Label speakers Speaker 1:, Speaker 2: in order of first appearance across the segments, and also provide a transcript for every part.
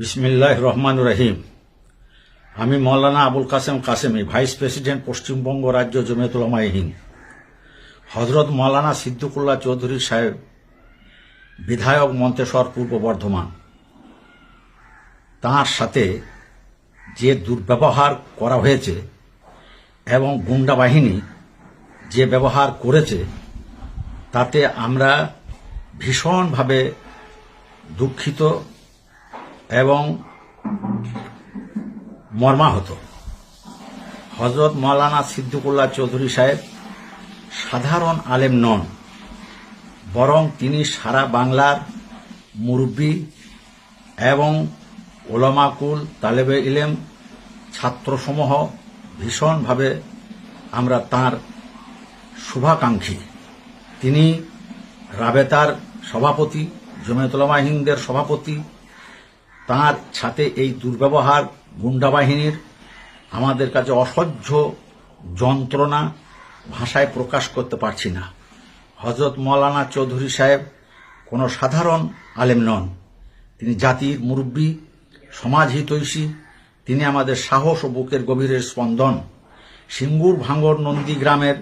Speaker 1: বিসমিল্লাহ রহমান রহিম আমি মৌলানা আবুল কাসেম কাসেমি, ভাইস প্রেসিডেন্ট পশ্চিমবঙ্গ রাজ্য জমিয়তুলামা হিন্দ হজরত মৌলানা সিদ্দিকুল্লাহ চৌধুরী সাহেব, বিধায়ক মন্তেশ্বর পূর্ব বর্ধমান। তাঁর সাথে যে দুর্ব্যবহার করা হয়েছে এবং গুন্ডা বাহিনী যে ব্যবহার করেছে, তাতে আমরা ভীষণভাবে দুঃখিত এবং মর্মাহত। হজরত মৌলানা সিদ্দিকুল্লাহ চৌধুরী সাহেব সাধারণ আলেম নন, বরং তিনি সারা বাংলার মুরব্বী এবং ওলামাকুল তালেবে ইলেম ছাত্রসমূহ ভীষণভাবে আমরা তার শুভাকাঙ্ক্ষী। তিনি রাবেতার সভাপতি জমিয়তুলামা হিন্দের সভাপতি তার সাথে এই দুর্ব্যবহার, গুন্ডা বাহিনীর, আমাদের কাছে অসহ্য যন্ত্রণা ভাষায় প্রকাশ করতে পারছি না। হজরত মৌলানা চৌধুরী সাহেব কোনো সাধারণ আলেম নন। তিনি জাতির মুরব্বী সমাজ হিতৈষী তিনি আমাদের সাহস ও বুকের গভীরের স্পন্দন। সিঙ্গুর ভাঙ্গর নন্দী গ্রামের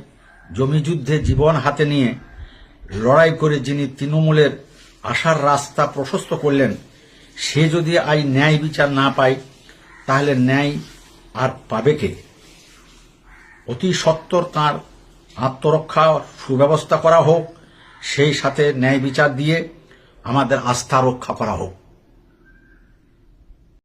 Speaker 1: জমিযুদ্ধে জীবন হাতে নিয়ে লড়াই করে যিনি তৃণমূলের আশার রাস্তা প্রশস্ত করলেন সে যদি আজ ন্যায় বিচার না পায়, তাহলে ন্যায় আর পাবে কে? অতি সত্তর তাঁর আত্মরক্ষা সুব্যবস্থা করা হোক, সেই সাথে ন্যায় বিচার দিয়ে আমাদের আস্থা রক্ষা করা হোক।